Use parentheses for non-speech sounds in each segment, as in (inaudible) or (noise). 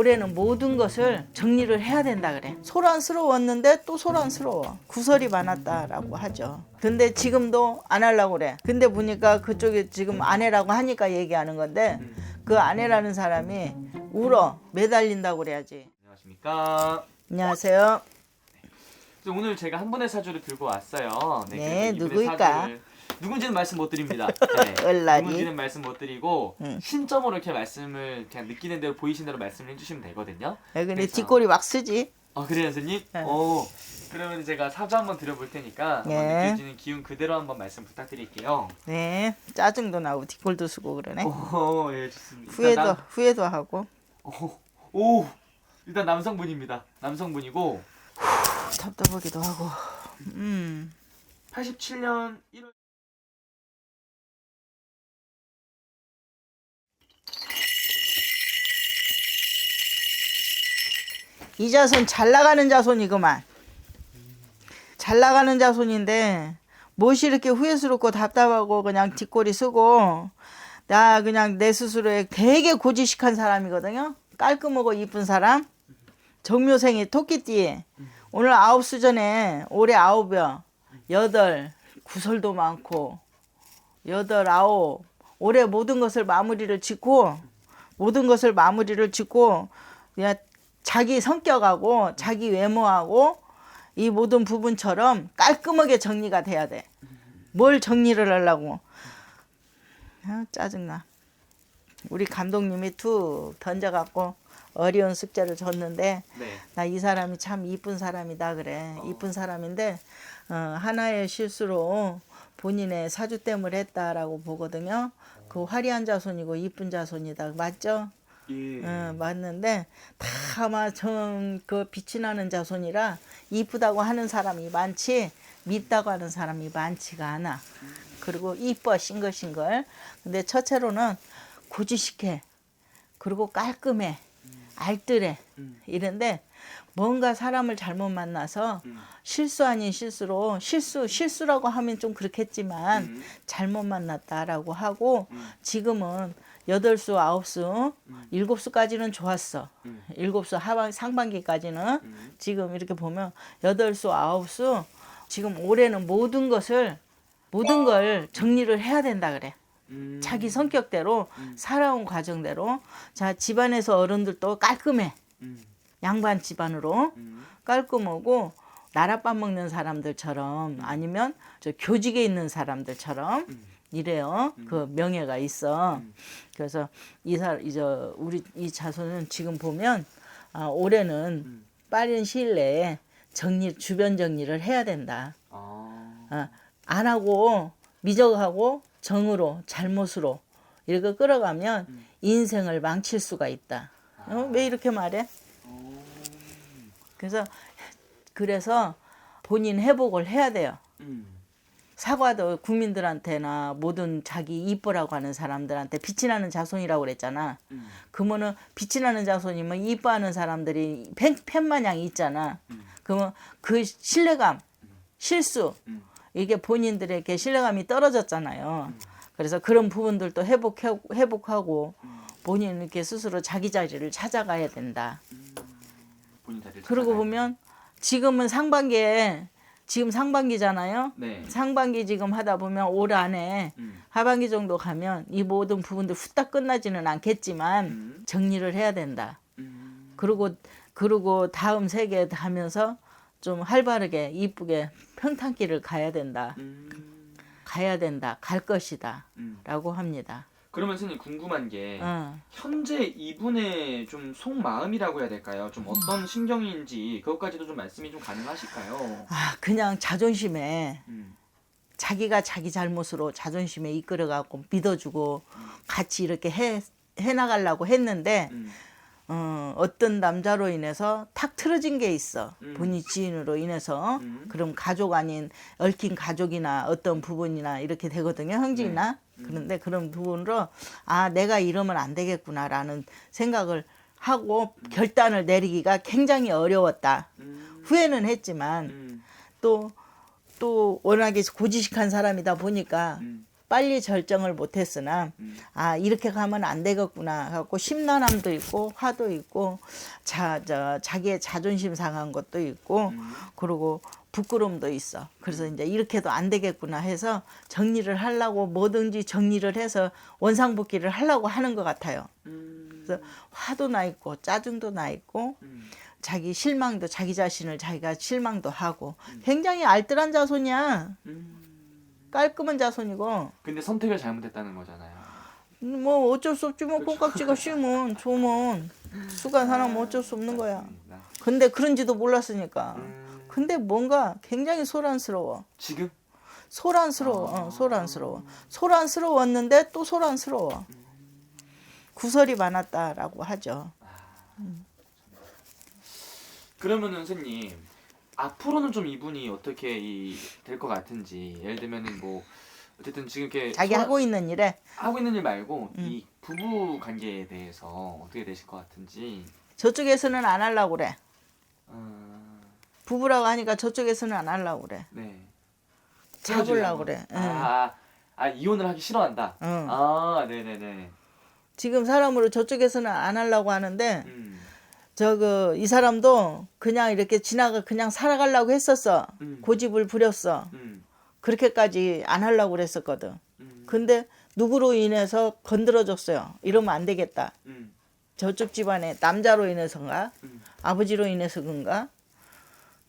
올해는 모든 것을 정리를 해야 된다 그래. 소란스러웠는데 또 소란스러워. 구설이 많았다라고 하죠. 근데 지금도 안 하려고 그래. 근데 보니까 그쪽에 지금 아내라고 하니까 얘기하는 건데 그 아내라는 사람이 울어 매달린다고 그래야지. 안녕하십니까. 안녕하세요. 그래서 오늘 제가 한 분의 사주를 들고 왔어요. 네, 그래서 이분의 누구일까? 사주를- 누군지는 말씀 못 드립니다. (laughs) 네. 누군지는 말씀 못 드리고 응. 신점으로 이렇게 말씀을 그냥 느끼는 대로 보이신 대로 말씀을 해주시면 되거든요. 야, 근데 그래서- 뒷골이 막 쓰지. 아 그래요, 선생님? 네. 오, 그러면 제가 사주 한번 드려볼 테니까 네. 느껴지는 기운 그대로 한번 말씀 부탁드릴게요. 네, 짜증도 나고 뒷골도 쓰고 그러네. 오, 예, 좋습니다. 후회도 남- 후회도 하고 오, 오, 일단 남성분입니다. 남성분이고 답답하기도 하고. 음. 87년 1월 이 자손 잘 나가는 자손이구만. 잘 나가는 자손인데 무엇이 이렇게 후회스럽고 답답하고 그냥 뒷골이 쓰고 나 그냥 내 스스로에 되게 고지식한 사람이거든요. 깔끔하고 이쁜 사람. 정묘생이 토끼띠. 오늘 아홉 수전에 올해 아홉이요. 여덟 구설도 많고 여덟 아홉 올해 모든 것을 마무리를 짓고 모든 것을 마무리를 짓고 그냥 자기 성격하고 자기 외모하고 이 모든 부분처럼 깔끔하게 정리가 돼야 돼. 뭘 정리를 하려고? 아, 짜증나. 우리 감독님이 툭 던져갖고 어려운 숙제를 줬는데 네. 나이 사람이 참 이쁜 사람이다 그래. 이쁜 사람인데 어, 하나의 실수로 본인의 사주 땜을 했다라고 보거든요. 그 화려한 자손이고 이쁜 자손이다. 맞죠? 예. 어, 맞는데 다 아마 정그 빛이 나는 자손이라 이쁘다고 하는 사람이 많지 밉다고 하는 사람이 많지가 않아. 그리고 이뻐 싱글싱글. 근데 첫째로는 고지식해. 그리고 깔끔해. 알뜰해. 음. 이런데 뭔가 사람을 잘못 만나서 음. 실수 아닌 실수로 실수 실수라고 하면 좀 그렇겠지만 음. 잘못 만났다라고 하고 음. 지금은 여덟 수 아홉 수 일곱 수까지는 좋았어 음. 일곱 수 하반 상반기까지는 음. 지금 이렇게 보면 여덟 수 아홉 수 지금 올해는 모든 것을 모든 걸 정리를 해야 된다 그래 음. 자기 성격대로 살아온 과정대로 자 집안에서 어른들도 깔끔해 음. 양반 집안으로 음. 깔끔하고 나랏밥 먹는 사람들처럼 아니면 저 교직에 있는 사람들처럼 음. 이래요. 그 명예가 있어. 음. 그래서 이사 이제 우리 이 자손은 지금 보면 아, 올해는 음. 빠른 시일 내에 정리 주변 정리를 해야 된다. 아. 아, 안 하고 미적하고 정으로 잘못으로 이렇게 끌어가면 음. 인생을 망칠 수가 있다. 어? 왜 이렇게 말해? 오. 그래서 그래서 본인 회복을 해야 돼요. 음. 사과도 국민들한테나 모든 자기 이뻐라고 하는 사람들한테 빛이 나는 자손이라고 그랬잖아. 음. 그러면은 빛이 나는 자손이면 이뻐하는 사람들이 팬, 팬 마냥 있잖아. 음. 그러면 그 신뢰감, 실수 음. 이게 본인들에게 신뢰감이 떨어졌잖아요. 그래서 그런 부분들도 회복하고, 회복하고 본인 이렇게 스스로 자기 자리를 찾아가야 된다. 자리를 그러고 보면 지금은 상반기에 지금 상반기잖아요. 네. 상반기 지금 하다 보면 올 안에 음. 하반기 정도 가면 이 모든 부분들 후딱 끝나지는 않겠지만 음. 정리를 해야 된다. 음. 그리고 그리고 다음 세계 하면서 좀 활발하게 이쁘게 평탄길을 가야 된다. 음. 가야 된다. 갈 것이다. 음. 라고 합니다. 그러면 선생님 궁금한 게 어. 현재 이분의 좀 속마음이라고 해야 될까요? 좀 어떤 심경인지 그것까지도 좀 말씀이 좀 가능하실까요? 아, 그냥 자존심에 음. 자기가 자기 잘못으로 자존심에 이끌어가고 믿어주고 같이 이렇게 해, 해나가려고 했는데 음. 어, 어떤 남자로 인해서 탁 틀어진 게 있어. 음. 본인 지인으로 인해서. 음. 그럼 가족 아닌 얽힌 가족이나 어떤 부분이나 이렇게 되거든요. 형제나. 네. 그런데 그런 부분으로 아, 내가 이러면 안 되겠구나라는 생각을 하고 결단을 내리기가 굉장히 어려웠다. 음. 후회는 했지만 음. 또, 또 워낙에 고지식한 사람이다 보니까 음. 빨리 결정을 못했으나 음. 아 이렇게 가면 안 되겠구나 갖고 심란함도 있고 화도 있고 자, 저, 자기의 자존심 상한 것도 있고 음. 그리고 부끄러움도 있어. 그래서 이제 이렇게도 안 되겠구나 해서 정리를 하려고 뭐든지 정리를 해서 원상복귀를 하려고 하는 것 같아요. 음. 그래서 화도 나 있고 짜증도 나 있고 음. 자기 실망도 자기 자신을 자기가 실망도 하고 굉장히 알뜰한 자손이야. 음. 깔끔한 자손이고 근데 선택을 잘못했다는 거잖아요. 뭐 어쩔 수 없지 뭐 콩깍지가 쉬면 좋으면 수가 사람 어쩔 수 없는 거야. 맞습니다. 근데 그런지도 몰랐으니까. 음. 근데 뭔가 굉장히 소란스러워. 지금 소란스러워. 아. 어, 소란스러워. 소란스러웠는데 또 소란스러워. 구설이 많았다라고 하죠. 그러면은 선생님 앞으로는 좀 이분이 어떻게 될 것 같은지 예를 들면은 뭐 어쨌든 지금 이렇게 자기 하고 있는 일에 하고 있는 일 말고 음. 이 부부 관계에 대해서 어떻게 되실 것 같은지 저쪽에서는 안 하려고 그래. 어, 부부라고 하니까 저쪽에서는 안 하려고 그래. 네 잡으려고 그래. 응. 아, 아 이혼을 하기 싫어한다 응. 아 네네네 지금 사람으로 저쪽에서는 안 하려고 하는데 음, 저그 이 사람도 그냥 이렇게 지나가 그냥 살아가려고 했었어. 음. 고집을 부렸어. 음, 그렇게까지 안 하려고 그랬었거든. 음, 근데 누구로 인해서 건드려줬어요. 이러면 안 되겠다. 음, 저쪽 집안에 남자로 인해서인가? 음, 아버지로 인해서 그런가?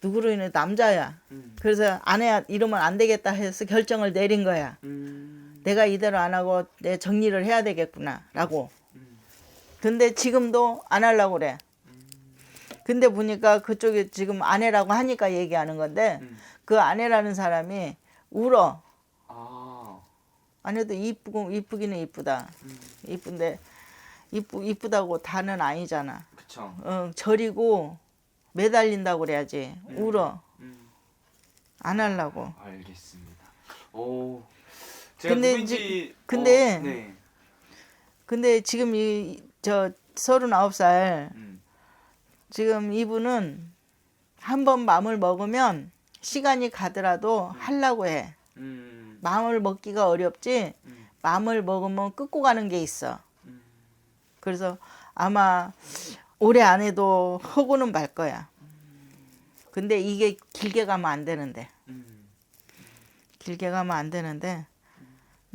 누구로 인해 남자야. 음, 그래서 아내야 이러면 안 되겠다 해서 결정을 내린 거야. 음, 내가 이대로 안 하고 내 정리를 해야 되겠구나라고. 음. 근데 지금도 안 하려고 그래. 근데 보니까 그쪽에 지금 아내라고 하니까 얘기하는 건데 음. 그 아내라는 사람이 울어. 아, 아내도 이쁘고 이쁘기는 이쁘다. 음, 이쁜데 이쁘 이쁘다고 다는 아니잖아. 그쵸 어, 저리고 매달린다고 그래야지. 음. 울어. 음. 안 하려고. 알겠습니다. 오. 제가 근데 누군지 이제- 근데- 어, 네. 근데 지금 이 저 서른아홉 살 음. 지금 이분은 한 번 마음을 먹으면 시간이 가더라도 하려고 해. 음. 마음을 먹기가 어렵지. 음. 마음을 먹으면 끊고 가는 게 있어. 음. 그래서 아마 올해 안에도 하고는 말 거야. 근데 이게 길게 가면 안 되는데. 음. 길게 가면 안 되는데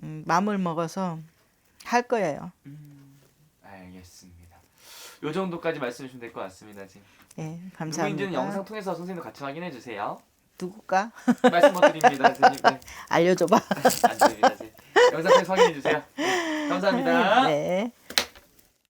음, 마음을 먹어서 할 거예요. 음. 알겠습니다. 요 정도까지 말씀해 주시면 될 것 같습니다. 지금. 예, 누구인지는 감사합니다. 영상 통해서 선생님도 같이 확인해 주세요. 누굴까? 말씀 못 드립니다, (laughs) 선생님. 네. 알려줘봐. 안 됩니다. 이제. 영상 통해서 확인해 주세요. 네. 감사합니다. 네.